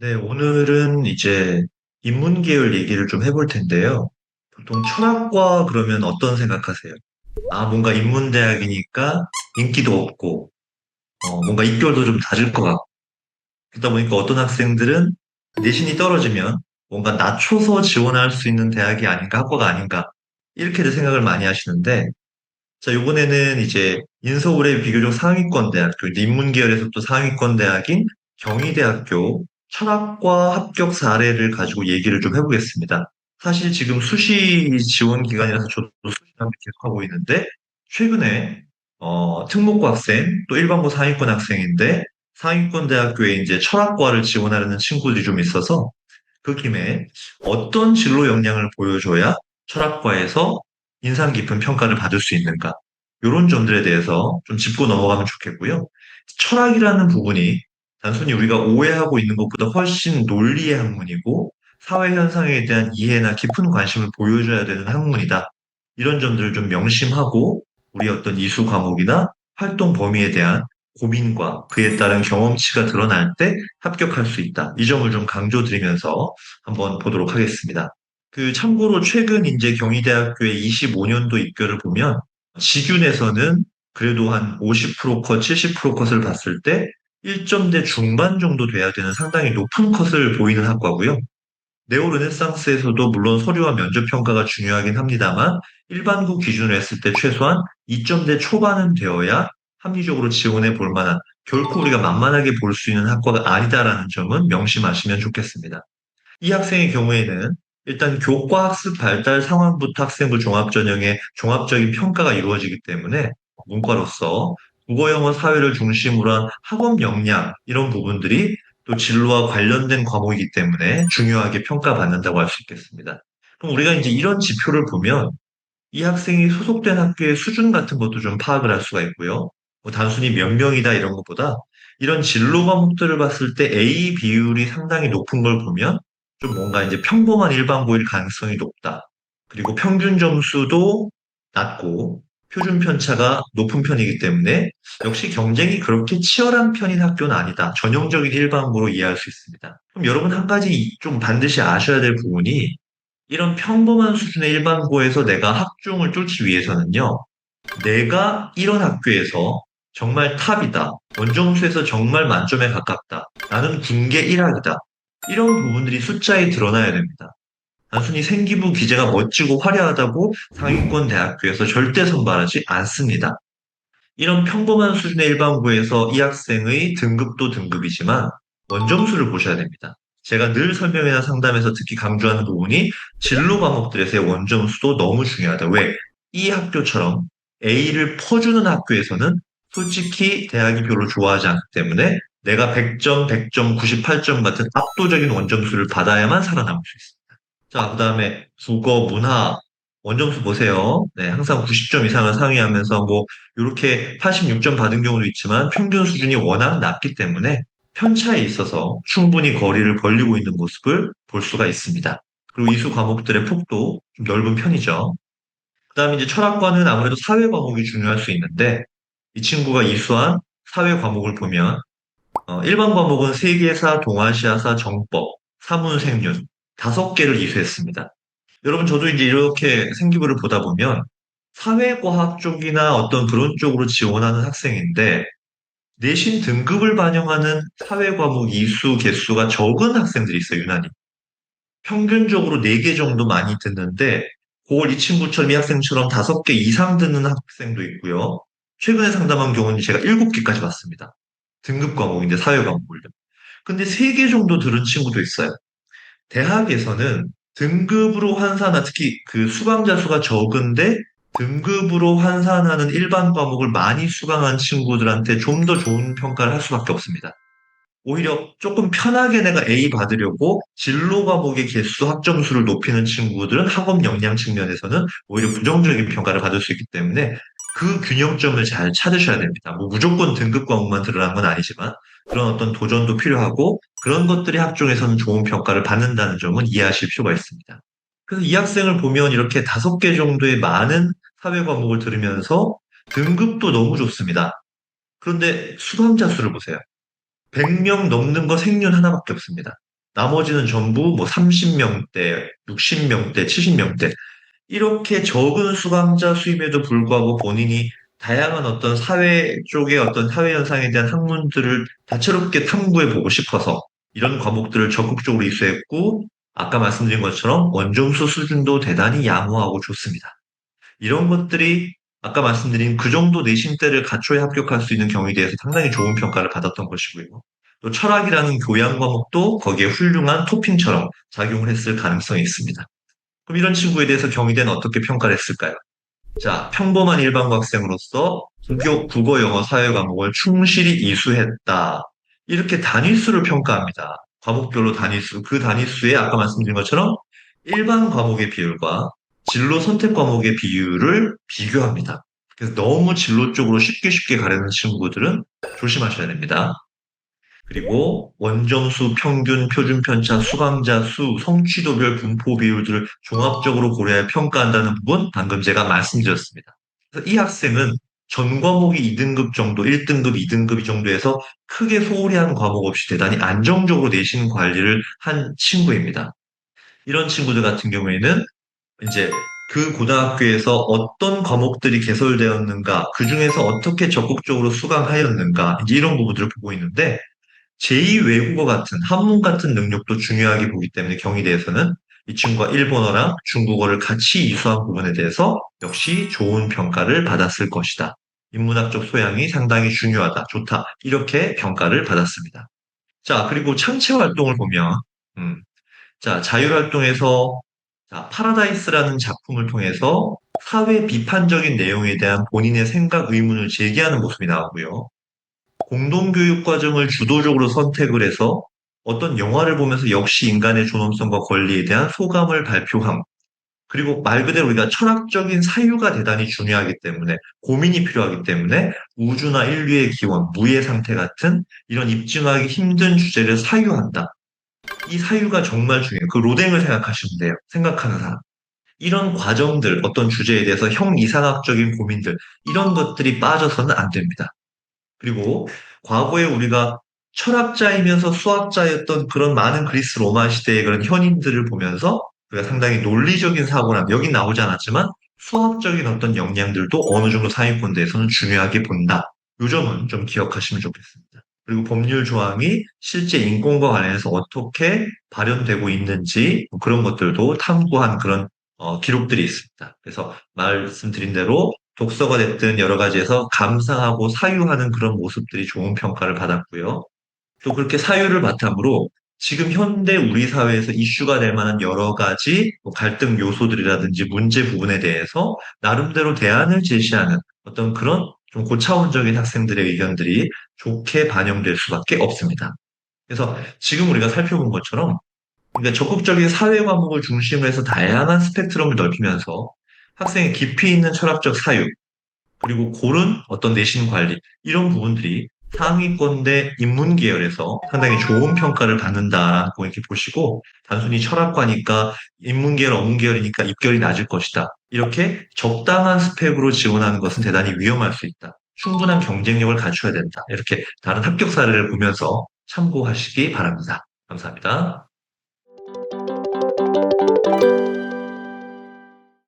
네, 오늘은 이제 인문 계열 얘기를 좀 해볼 텐데요. 보통 철학과 그러면 어떤 생각하세요? 아, 뭔가 인문대학이니까 인기도 없고, 어, 뭔가 입결도 좀 낮을 것 같고, 그러다 보니까 어떤 학생들은 내신이 떨어지면 뭔가 낮춰서 지원할 수 있는 대학이 아닌가, 학과가 아닌가, 이렇게들 생각을 많이 하시는데, 자, 이번에는 이제 인서울의 비교적 상위권 대학교, 이제 인문 계열에서 또 상위권 대학인 경희대학교 철학과 합격 사례를 가지고 얘기를 좀 해보겠습니다. 사실 지금 수시 지원 기간이라서 저도 수시 한번 계속하고 있는데, 최근에 어, 특목고 학생, 또 일반고 상위권 학생인데, 상위권 대학교에 이제 철학과를 지원하려는 친구들이 좀 있어서, 그 김에 어떤 진로 역량을 보여줘야 철학과에서 인상 깊은 평가를 받을 수 있는가? 이런 점들에 대해서 좀 짚고 넘어가면 좋겠고요. 철학이라는 부분이 단순히 우리가 오해하고 있는 것보다 훨씬 논리의 학문이고 사회 현상에 대한 이해나 깊은 관심을 보여줘야 되는 학문이다. 이런 점들을 좀 명심하고 우리 어떤 이수 과목이나 활동 범위에 대한 고민과 그에 따른 경험치가 드러날 때 합격할 수 있다. 이 점을 좀 강조드리면서 한번 보도록 하겠습니다. 그 참고로 최근 이제 경희대학교의 25년도 입결을 보면 지균에서는 그래도 한 50%컷, 70%컷을 봤을 때 1점대 중반 정도 돼야 되는 상당히 높은 컷을 보이는 학과고요. 네오 르네상스에서도 물론 서류와 면접 평가가 중요하긴 합니다만 일반고 기준으로 했을 때 최소한 2점대 초반은 되어야 합리적으로 지원해 볼 만한 결코 우리가 만만하게 볼 수 있는 학과가 아니다라는 점은 명심하시면 좋겠습니다. 이 학생의 경우에는 일단 교과 학습 발달 상황부터 학생부 종합 전형의 종합적인 평가가 이루어지기 때문에 문과로서 국어, 영어, 사회를 중심으로 한 학업 역량 이런 부분들이 또 진로와 관련된 과목이기 때문에 중요하게 평가받는다고 할 수 있겠습니다. 그럼 우리가 이제 이런 지표를 보면 이 학생이 소속된 학교의 수준 같은 것도 좀 파악을 할 수가 있고요. 뭐 단순히 몇 명이다 이런 것보다 이런 진로 과목들을 봤을 때 A 비율이 상당히 높은 걸 보면 좀 뭔가 이제 평범한 일반고일 가능성이 높다. 그리고 평균 점수도 낮고 표준 편차가 높은 편이기 때문에 역시 경쟁이 그렇게 치열한 편인 학교는 아니다. 전형적인 일반고로 이해할 수 있습니다. 그럼 여러분 한 가지 좀 반드시 아셔야 될 부분이 이런 평범한 수준의 일반고에서 내가 학종을 뚫기 위해서는요. 내가 이런 학교에서 정말 탑이다. 원점수에서 정말 만점에 가깝다. 나는 군계 1학이다. 이런 부분들이 숫자에 드러나야 됩니다. 단순히 생기부 기재가 멋지고 화려하다고 상위권 대학교에서 절대 선발하지 않습니다. 이런 평범한 수준의 일반고에서 이 학생의 등급도 등급이지만 원점수를 보셔야 됩니다. 제가 늘 설명이나 상담에서 특히 강조하는 부분이 진로 과목들에서의 원점수도 너무 중요하다. 왜? 이 학교처럼 A를 퍼주는 학교에서는 솔직히 대학이 별로 좋아하지 않기 때문에 내가 100점, 100점, 98점 같은 압도적인 원점수를 받아야만 살아남을 수 있습니다. 자, 그 다음에 국어, 문화, 원점수 보세요. 네, 항상 90점 이상을 상회하면서 뭐 이렇게 86점 받은 경우도 있지만 평균 수준이 워낙 낮기 때문에 편차에 있어서 충분히 거리를 벌리고 있는 모습을 볼 수가 있습니다. 그리고 이수 과목들의 폭도 좀 넓은 편이죠. 그 다음에 이제 철학과는 아무래도 사회 과목이 중요할 수 있는데 이 친구가 이수한 사회 과목을 보면 어, 일반 과목은 세계사, 동아시아사, 정법, 사문생륜 다섯 개를 이수했습니다. 여러분 저도 이제 이렇게 생기부를 보다 보면 사회과학 쪽이나 어떤 그런 쪽으로 지원하는 학생인데 내신 등급을 반영하는 사회 과목 이수 개수가 적은 학생들이 있어요, 유난히. 평균적으로 4개 정도 많이 듣는데 그걸 이 친구처럼 이 학생처럼 5개 이상 듣는 학생도 있고요. 최근에 상담한 경우는 제가 7개까지 봤습니다. 등급 과목인데 사회 과목을요. 근데 3개 정도 들은 친구도 있어요. 대학에서는 등급으로 환산하 특히 그 수강자 수가 적은데 등급으로 환산하는 일반 과목을 많이 수강한 친구들한테 좀 더 좋은 평가를 할 수밖에 없습니다. 오히려 조금 편하게 내가 A 받으려고 진로 과목의 개수 학점수를 높이는 친구들은 학업 역량 측면에서는 오히려 부정적인 평가를 받을 수 있기 때문에 그 균형점을 잘 찾으셔야 됩니다. 뭐 무조건 등급 과목만 들으라는 건 아니지만 그런 어떤 도전도 필요하고 그런 것들이 학종에서는 좋은 평가를 받는다는 점은 이해하실 필요가 있습니다. 그래서 이 학생을 보면 이렇게 다섯 개 정도의 많은 사회 과목을 들으면서 등급도 너무 좋습니다. 그런데 수강자 수를 보세요. 100명 넘는 거 생륜 하나밖에 없습니다. 나머지는 전부 뭐 30명대, 60명대, 70명대. 이렇게 적은 수강자 수임에도 불구하고 본인이 다양한 어떤 사회 쪽의 어떤 사회 현상에 대한 학문들을 다채롭게 탐구해 보고 싶어서 이런 과목들을 적극적으로 이수했고, 아까 말씀드린 것처럼 원점수 수준도 대단히 양호하고 좋습니다. 이런 것들이 아까 말씀드린 그 정도 내신대를 갖춰야 합격할 수 있는 경우에 대해서 상당히 좋은 평가를 받았던 것이고요. 또 철학이라는 교양 과목도 거기에 훌륭한 토핑처럼 작용을 했을 가능성이 있습니다. 그럼 이런 친구에 대해서 경희대는 어떻게 평가를 했을까요? 자, 평범한 일반고 학생으로서 국어, 국어, 영어, 사회 과목을 충실히 이수했다. 이렇게 단위수를 평가합니다. 과목별로 단위수, 그 단위수에 아까 말씀드린 것처럼 일반 과목의 비율과 진로 선택 과목의 비율을 비교합니다. 그래서 너무 진로 쪽으로 쉽게 쉽게 가려는 친구들은 조심하셔야 됩니다. 그리고 원점수, 평균, 표준 편차, 수강자 수, 성취도별 분포 비율들을 종합적으로 고려해 평가한다는 부분 방금 제가 말씀드렸습니다. 그래서 이 학생은 전 과목이 2등급 정도, 1등급, 2등급 정도에서 크게 소홀히 한 과목 없이 대단히 안정적으로 내신 관리를 한 친구입니다. 이런 친구들 같은 경우에는 이제 그 고등학교에서 어떤 과목들이 개설되었는가, 그 중에서 어떻게 적극적으로 수강하였는가, 이런 부분들을 보고 있는데, 제2 외국어 같은, 한문 같은 능력도 중요하게 보기 때문에 경희대에서는 이 친구가 일본어랑 중국어를 같이 이수한 부분에 대해서 역시 좋은 평가를 받았을 것이다. 인문학적 소양이 상당히 중요하다, 좋다. 이렇게 평가를 받았습니다. 자, 그리고 창체 활동을 보면, 음, 자, 자율활동에서 자, 파라다이스라는 작품을 통해서 사회 비판적인 내용에 대한 본인의 생각, 의문을 제기하는 모습이 나오고요. 공동교육 과정을 주도적으로 선택을 해서 어떤 영화를 보면서 역시 인간의 존엄성과 권리에 대한 소감을 발표함. 그리고 말 그대로 우리가 철학적인 사유가 대단히 중요하기 때문에 고민이 필요하기 때문에 우주나 인류의 기원, 무의 상태 같은 이런 입증하기 힘든 주제를 사유한다. 이 사유가 정말 중요해요. 그 로댕을 생각하시면 돼요. 생각하는 사람. 이런 과정들, 어떤 주제에 대해서 형 이상학적인 고민들, 이런 것들이 빠져서는 안 됩니다. 그리고 과거에 우리가 철학자이면서 수학자였던 그런 많은 그리스 로마 시대의 그런 현인들을 보면서 우리가 상당히 논리적인 사고나 여기 나오지 않았지만 수학적인 어떤 역량들도 어느 정도 상위권대에서는 중요하게 본다. 이 점은 좀 기억하시면 좋겠습니다. 그리고 법률 조항이 실제 인권과 관련해서 어떻게 발현되고 있는지 뭐 그런 것들도 탐구한 그런 어, 기록들이 있습니다. 그래서 말씀드린 대로 독서가 됐든 여러 가지에서 감상하고 사유하는 그런 모습들이 좋은 평가를 받았고요. 또 그렇게 사유를 바탕으로 지금 현대 우리 사회에서 이슈가 될 만한 여러 가지 뭐 갈등 요소들이라든지 문제 부분에 대해서 나름대로 대안을 제시하는 어떤 그런 좀 고차원적인 학생들의 의견들이 좋게 반영될 수밖에 없습니다. 그래서 지금 우리가 살펴본 것처럼 그러니까 적극적인 사회 과목을 중심으로 해서 다양한 스펙트럼을 넓히면서 학생의 깊이 있는 철학적 사유, 그리고 고른 어떤 내신 관리, 이런 부분들이 상위권대 인문 계열에서 상당히 좋은 평가를 받는다라고 이렇게 보시고, 단순히 철학과니까 인문 계열, 어문 계열이니까 입결이 낮을 것이다. 이렇게 적당한 스펙으로 지원하는 것은 대단히 위험할 수 있다. 충분한 경쟁력을 갖춰야 된다. 이렇게 다른 합격 사례를 보면서 참고하시기 바랍니다. 감사합니다.